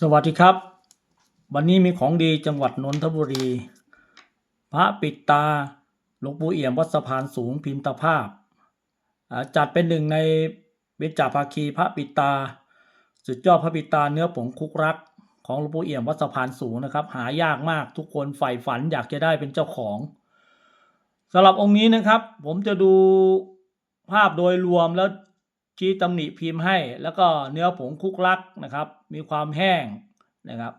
สวัสดีครับ วันนี้มีของดีจังหวัดนนทบุรี พระปิดตาหลวงปู่เอี่ยมวัดสะพานสูงพิมพ์ตาภาพ จัดเป็นหนึ่งในเบญจภาคีพระปิดตา สุดยอดพระปิดตาเนื้อผงคุกรัก ของหลวงปู่เอี่ยมวัดสะพานสูงนะครับ หายากมากทุกคนใฝ่ฝันอยากจะได้เป็นเจ้าของสำหรับองค์นี้นะครับ ผมจะดูภาพโดยรวมแล้ว ชี้ตำหนิพิมพ์ให้ แล้วก็เนื้อผงคุกลักนะครับ มีความแห้งนะครับ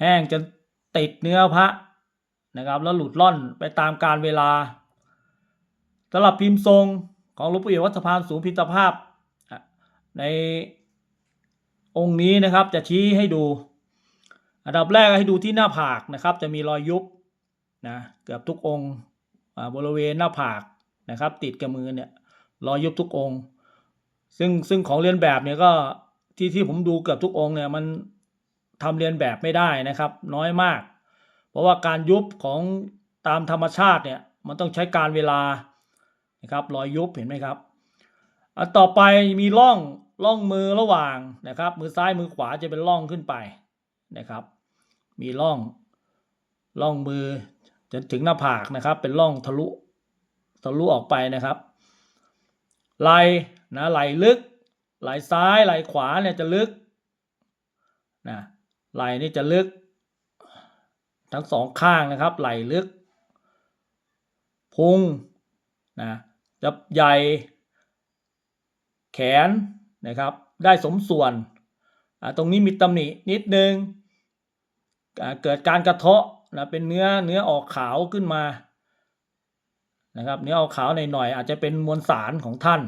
แห้งจนติดเนื้อพระนะครับ แล้วหลุดล่อนไปตามการเวลาสำหรับพิมพ์ทรงของหลวงปู่เอี่ยมวัดสะพานสูงพิตรภาพ ในองค์นี้นะครับจะชี้ให้ดู อันดับแรกให้ดูที่หน้าผากนะครับ จะมีรอยยุบนะเกือบทุกองค์บริเวณหน้าผากนะครับ ติดกับมือเนี่ย รอยยุบทุกองค์ ซึ่งซึ่งของเรียนแบบเนี่ยก็ที่ที่ผมดูเกือบทุกองค์เนี่ยมันทำเรียนแบบไม่ได้นะครับ น้อยมาก เพราะว่าการยุบของตามธรรมชาติเนี่ยมันต้องใช้การเวลานะครับรอยยุบเห็นไหมครับอันต่อไปมีร่องร่องมือระหว่างนะครับ มือซ้ายมือขวาจะเป็นร่องขึ้นไปนะครับ มีร่องร่องมือจนถึงหน้าผากนะครับ เป็นร่องทะลุทะลุออกไปนะครับ ไหลนะไหลลึก ไหลซ้ายไหลขวาเนี่ยจะลึกนะไหลนี่จะลึก ทั้งสองข้างนะครับ ไหลลึก พุงนะจะใหญ่ แขนนะครับ ได้สมส่วนตรงนี้มีตำหนินิดนึงอ่าเกิดการกระเทาะนะเป็นเนื้อเนื้อออกขาวขึ้นมา นะครับเนื้อเอาขาวหน่อยๆอาจจะเป็นมวลสารของท่าน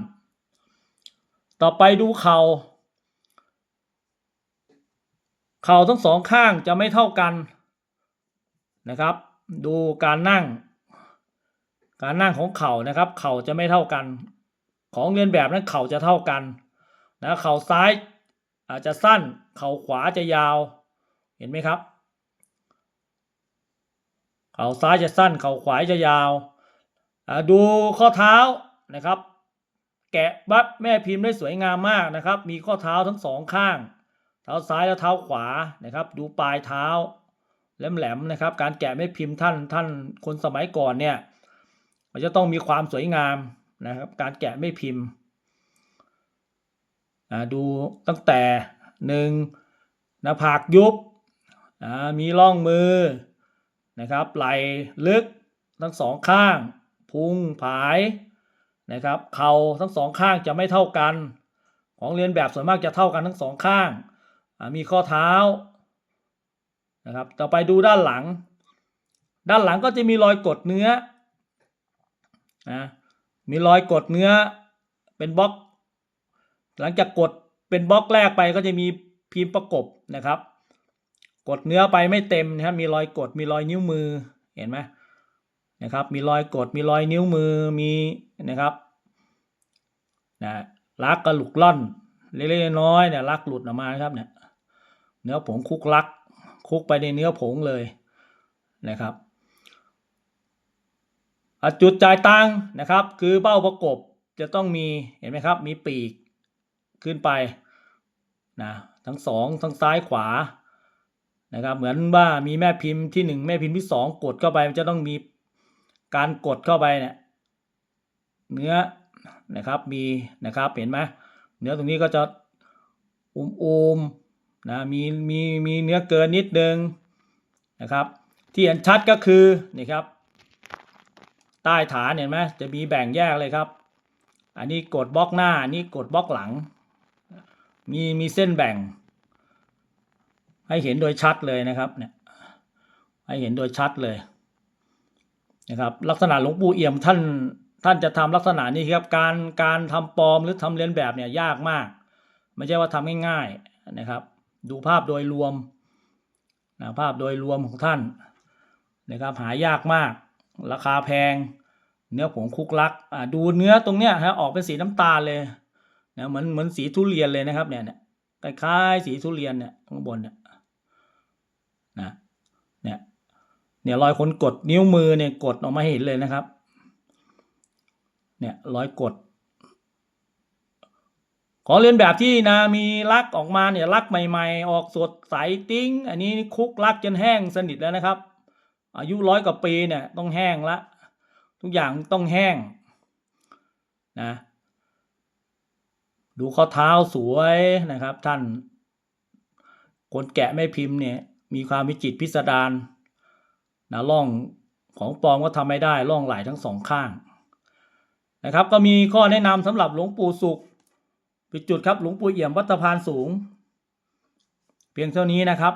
ต่อไปดูเขา่าเข่าทั้งสองข้างจะไม่เท่ากันนะครับ ดูการนั่ง การนั่งของเข่านะครับ เข่าจะไม่เท่ากัน ของเรียนแบบนั้นเข่าจะเท่ากันนะเข่าซ้ายอาจจะสั้น เข่าขวาจะยาว เห็นไหมครับ เข่าซ้ายจะสั้น เข่าขวาจะยาว ดูข้อเท้านะครับ แกะบัดแม่พิมพ์ได้สวยงามมากนะครับ มีข้อเท้าทั้งสองข้าง เท้าซ้ายและเท้าขวานะครับ ดูปลายเท้าแหลมๆนะครับ การแกะแม่พิมพ์ท่านท่านคนสมัยก่อนเนี่ยมันจะต้องมีความสวยงามนะครับ การแกะแม่พิมพ์ดูตั้งแต่หนึ่งหน้าผากยุบมีร่องมือนะครับไหลลึกทั้งสองข้าง พุงผายนะครับ เข่าทั้งสองข้างจะไม่เท่ากัน ของเรียนแบบส่วนมากจะเท่ากันทั้งสองข้าง มีข้อเท้านะครับ ต่อไปดูด้านหลัง ด้านหลังก็จะมีรอยกดเนื้อนะมีรอยกดเนื้อเป็นบล็อก หลังจากกดเป็นบล็อกแรกไปก็จะมีพิมพ์ประกบนะครับ กดเนื้อไปไม่เต็มนะครับมีรอยกดมีรอยนิ้วมือเห็นไหม นะครับ มีรอยกด มีรอยนิ้วมือ มีนะครับนะลักกระหลุกล่อน เล็กๆน้อยๆเนี่ยลักหลุดออกมาครับเนี่ย เนื้อผงคุกลัก คุกไปในเนื้อผงเลยนะครับจุดจ่ายตังค์นะครับ คือเบ้าประกบจะต้องมีเห็นไหมครับ มีปีกขึ้นไปนะทั้งสองทั้งซ้ายขวานะครับ เหมือนว่ามีแม่พิมพ์ที่หนึ่งแม่พิมพ์ที่สองกดเข้าไปมันจะต้องมี การกดเข้าไปเนี่ยเนื้อนะครับมีนะครับเห็นไหมเนื้อตรงนี้ก็จะอุ้มๆนะมีมีมีเนื้อเกินนิดนึงนะครับ ที่เห็นชัดก็คือนี่ครับ ใต้ฐานเห็นไหมจะมีแบ่งแยกเลยครับ อันนี้กดบล็อกหน้าอันนี้กดบล็อกหลัง มีมีเส้นแบ่ง ให้เห็นโดยชัดเลยนะครับเนี่ยให้เห็นโดยชัดเลย นะครับลักษณะหลวงปู่เอี่ยมท่านท่านจะทำลักษณะนี้ครับการการทำปลอมหรือทำเลียนแบบเนี่ยยากมาก ไม่ใช่ว่าทำง่ายๆนะครับ ดูภาพโดยรวมนะภาพโดยรวมของท่านนะครับหายากมาก ราคาแพง เนื้อผงคุกลักอ่าดูเนื้อตรงเนี้ยฮะออกเป็นสีน้ำตาลเลยนะเหมือนเหมือนสีทุเรียนเลยนะครับเนี่ยเนี่ยคล้ายๆสีทุเรียนเนี่ยข้างบนเนี่ยนะเนี่ย เนี่ยรอยคนกดนิ้วมือเนี่ยกดออกมาเห็นเลยนะครับ เนี่ยรอยกด ขอเรียนแบบที่นะมีลักออกมาเนี่ยลักใหม่ ๆ ออกสดใสติ้ง อันนี้คุกลักจนแห้งสนิทแล้วนะครับ อายุร้อยกว่าปีเนี่ยต้องแห้งละ ทุกอย่างต้องแห้งนะดูข้อเท้าสวยนะครับท่าน คนแกะไม่พิมพ์เนี่ยมีความวิจิตพิสดาร นะร่องของปลอมก็ทำไม่ได้ร่องไหลทั้งสองข้างนะครับ ก็มีข้อแนะนำสำหรับหลวงปู่สุขปิดจุดครับหลวงปู่เอี่ยมวัตพานสูง เพียงเท่านี้นะครับ